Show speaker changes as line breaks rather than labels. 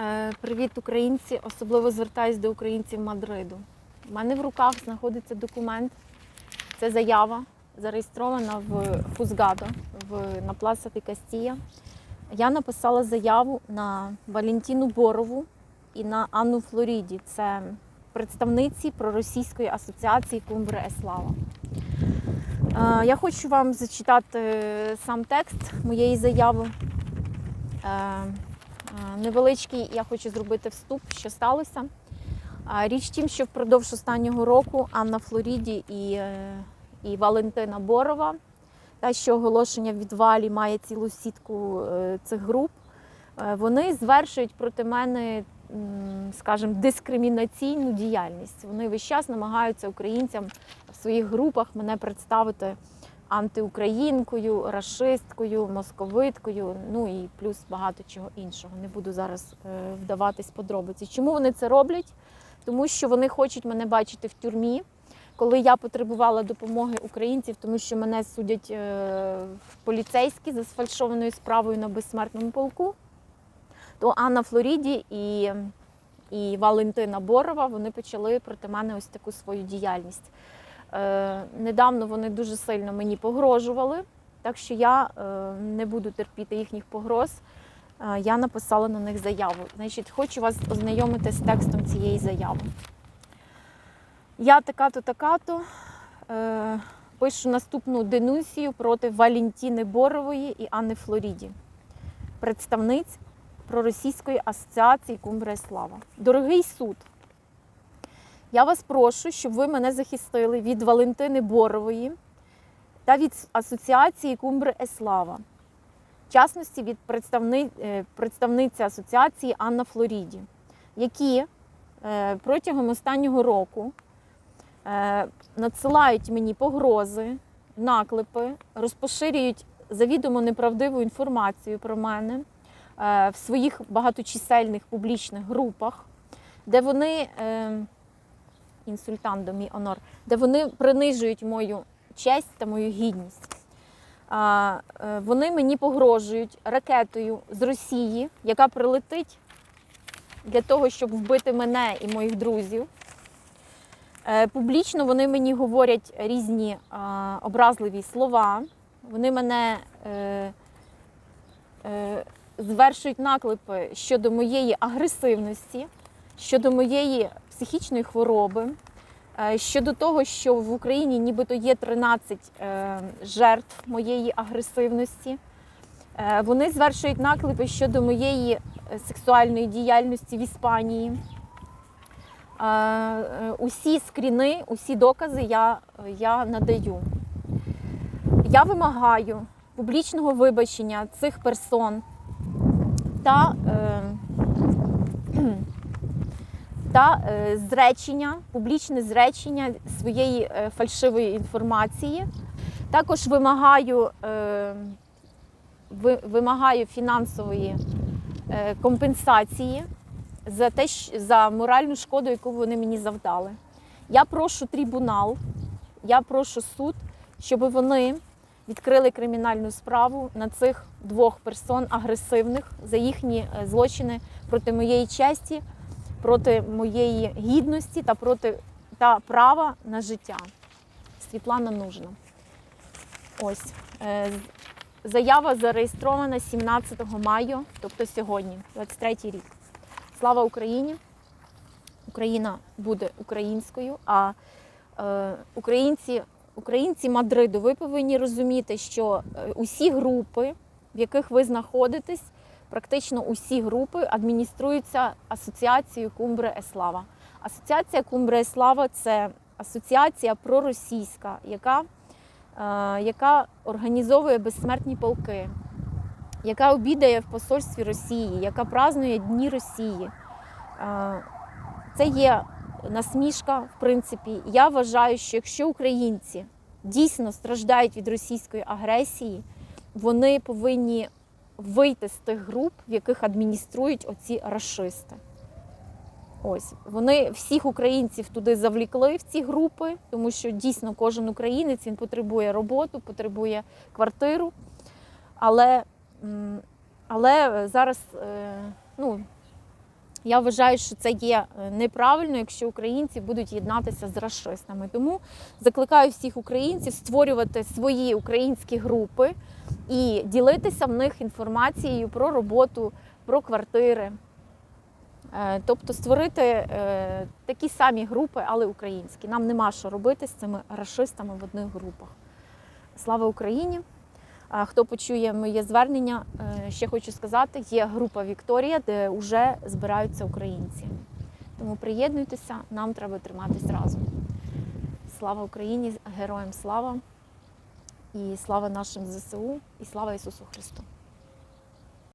Е, Привіт, українці! Особливо звертаюсь до українців Мадриду. У мене в руках знаходиться документ. Це заява, зареєстрована в Фузгадо в, на Пласа Ді Кастія. Я написала заяву на Валентину Борову і на Анну Флоріді. Це представниці проросійської асоціації Кумбре Еслава. Е, Я хочу вам зачитати сам текст моєї заяви. Е, е, Невеличкий я хочу зробити вступ, що сталося. Річ тім, що впродовж останнього року Анна Флоріді і, е, і Валентина Борова, та що оголошення в відвалі має цілу сітку е, цих груп, е, вони звершують проти мене, скажімо, дискримінаційну діяльність. Вони весь час намагаються українцям в своїх групах мене представити антиукраїнкою, рашисткою, московиткою, ну і плюс багато чого іншого. Не буду зараз е, вдаватись подробиці. Чому вони це роблять? Тому що вони хочуть мене бачити в тюрмі. Коли я потребувала допомоги українців, тому що мене судять е, в поліцейські за сфальшованою справою на безсмертному полку, то Анна Флоріді і, і Валентина Борова вони почали проти мене ось таку свою діяльність. Е, недавно вони дуже сильно мені погрожували, так що я е, не буду терпіти їхніх погроз. Е, я написала на них заяву. Значить, хочу вас ознайомити з текстом цієї заяви. Я така-то, така-то пишу наступну денунцію проти Валентіни Борової і Анни Флоріді, представниць проросійської асоціації Кумбре Слава. Дорогий суд, я вас прошу, щоб ви мене захистили від Валентини Борової та від асоціації Кумбре Еслава, в частності від е, представниці асоціації Анна Флоріді, які е, протягом останнього року е, надсилають мені погрози, наклепи, розпоширюють завідомо неправдиву інформацію про мене в своїх багаточисельних публічних групах, де вони. Е, інсультан мій онор, де вони принижують мою честь та мою гідність. Е, Вони мені погрожують ракетою з Росії, яка прилетить для того, щоб вбити мене і моїх друзів. Е, Публічно вони мені говорять різні а, образливі слова. Вони мене е, е, звершують наклепи щодо моєї агресивності, щодо моєї психічної хвороби, е, щодо того, що в Україні нібито є 13 е, жертв моєї агресивності. Е, Вони звершують наклепи щодо моєї сексуальної діяльності в Іспанії. Усі скріни, усі докази я, я надаю. Я вимагаю публічного вибачення цих персон та е, та е, зречення, публічне зречення своєї е, фальшивої інформації. Також вимагаю, е, вимагаю фінансової компенсації за те, за моральну шкоду, яку вони мені завдали. Я прошу трибунал, я прошу суд, щоб вони відкрили кримінальну справу на цих двох персон агресивних за їхні злочини проти моєї честі проти моєї гідності та проти та права на життя. Світлана нужна. Ось е, заява зареєстрована 17 мая, тобто сьогодні, 23 рік. Слава Україні! Україна буде українською, а е, українці, українці Мадриду, ви повинні розуміти, що е, усі групи, в яких ви знаходитесь, практично усі групи адмініструються асоціацією Кумбре Еслава. Асоціація Кумбре Еслава це асоціація проросійська, яка, е, яка організовує безсмертні полки, яка обідає в посольстві Росії, яка празнує Дні Росії. Е, Це є насмішка, в принципі. Я вважаю, що якщо українці дійсно страждають від російської агресії, вони повинні вийти з тих груп, в яких адмініструють оці расисти. Ось вони всіх українців туди завлікли в ці групи, тому що дійсно кожен українець він потребує роботу, потребує квартиру. Але, але зараз е, ну, Я вважаю, що це є е, неправильно, якщо українці будуть єднатися з расистами. Тому закликаю всіх українців створювати свої українські групи і ділитися в них інформацією про роботу, про квартири. Е, Тобто створити е, такі самі групи, але українські. Нам нема що робити з цими расистами в одних групах. Слава Україні! Хто почує моє звернення, е, ще хочу сказати, є група Вікторія, де вже збираються українці. Тому приєднуйтеся, нам треба триматись разом. Слава Україні, героям слава! І слава нашим ЗСУ, і слава Ісусу Христу!